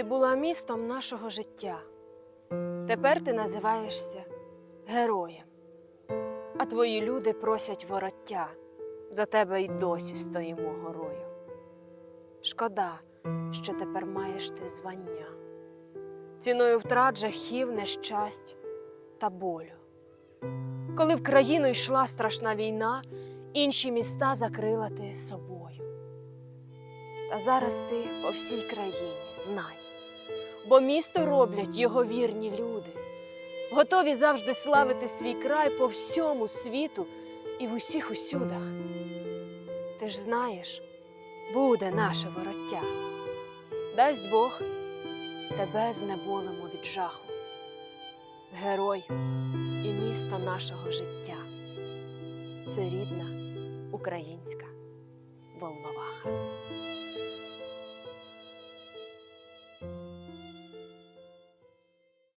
Ти була містом нашого життя. Тепер ти називаєшся героєм. А твої люди просять вороття. За тебе й досі стоїмо горою. Шкода, що тепер маєш ти звання, ціною втрат жахів, нещасть та болю. Коли в країну йшла страшна війна, інші міста закрила ти собою. Та зараз ти по всій країні знай, бо місто роблять його вірні люди, готові завжди славити свій край по всьому світу і в усіх усюдах. Ти ж знаєш, буде наше вороття. Дасть Бог, тебе знеболимо від жаху. Герой і місто нашого життя. Це рідна українська Волноваха.